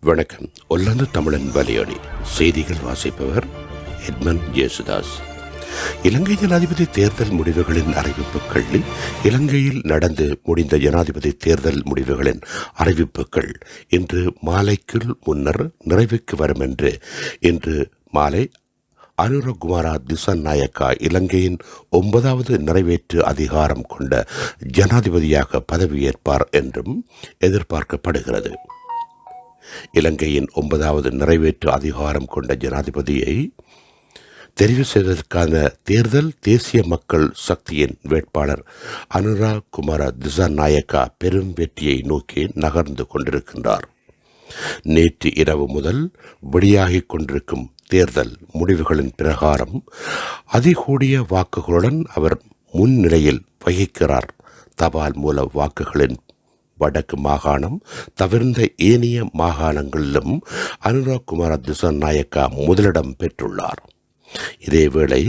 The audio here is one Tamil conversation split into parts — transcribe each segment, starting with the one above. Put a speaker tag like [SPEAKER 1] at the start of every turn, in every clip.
[SPEAKER 1] வணக்கம். ஒல்லாந்து தமிழன் வலையொலி செய்திகள் வாசிப்பவர் எட்மன் ஜேசுதாஸ். இலங்கை ஜனாதிபதி தேர்தல் முடிவுகளின் அறிவிப்புகள் இலங்கையில் நடந்து முடிந்த ஜனாதிபதி தேர்தல் முடிவுகளின் அறிவிப்புகள் இன்று மாலைக்குள் முன்னர் நிறைவுக்கு வரும் என்று இன்று மாலை அனுரகுமாரா திசநாயக்கா இலங்கையின் ஒன்பதாவது நிறைவேற்று அதிகாரம் கொண்ட ஜனாதிபதியாக பதவியேற்பார் என்றும் எதிர்பார்க்கப்படுகிறது. இலங்கையின் ஒன்பதாவது நிறைவேற்று அதிகாரம் கொண்ட ஜனாதிபதியை தெரிவு செய்வதற்கான தேர்தல் தேசிய மக்கள் சக்தியின் வேட்பாளர் அனுரா குமார திசாநாயக்கா பெரும் வெற்றியை நோக்கி நகர்ந்து கொண்டிருக்கின்றார். நேற்று இரவு முதல் வெளியாகிக் கொண்டிருக்கும் தேர்தல் முடிவுகளின் பிரகாரம் அதிகூடிய வாக்குகளுடன் அவர் முன்னிலையில் வகிக்கிறார். தபால் மூல வாக்குகளின் வடக்கு மாகாணம் தவிர்ந்த ஏனைய மாகாணங்களிலும் அனுராக் குமார திசாநாயக்கா முதலிடம் பெற்றுள்ளார். இதேவேளை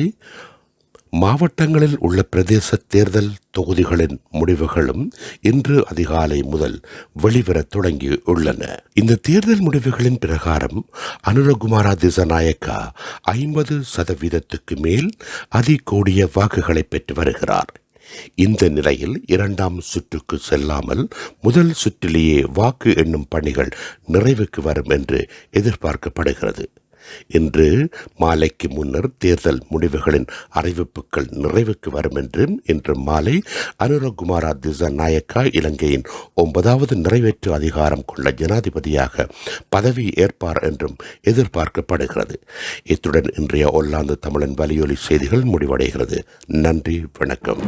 [SPEAKER 1] மாவட்டங்களில் உள்ள பிரதேச தேர்தல் தொகுதிகளின் முடிவுகளும் இன்று அதிகாலை முதல் வெளிவரத் தொடங்கி உள்ளன இந்த தேர்தல் முடிவுகளின் பிரகாரம் அனுரகுமாரா திசநாயக்கா ஐம்பது சதவீதத்துக்கு மேல் அதிகோடிய வாக்குகளை பெற்று வருகிறார். இந்த நிலையில் இரண்டாம் சுற்றுக்கு செல்லாமல் முதல் சுற்றிலேயே வாக்கு எண்ணும் பணிகள் நிறைவுக்கு வரும் என்று எதிர்பார்க்கப்படுகிறது. இன்று மாலைக்கு முன்னர் தேர்தல் முடிவுகளின் அறிவிப்புகள் நிறைவுக்கு வரும் என்றும் இன்று மாலை அனுரகுமாரா திசநாயக்கா இலங்கையின் ஒன்பதாவது நிறைவேற்று அதிகாரம் கொண்ட ஜனாதிபதியாக பதவி ஏற்பார் என்றும் எதிர்பார்க்கப்படுகிறது. இத்துடன் இன்றைய ஒல்லாந்து தமிழன் வலியொலி செய்திகள் முடிவடைகிறது. நன்றி வணக்கம்.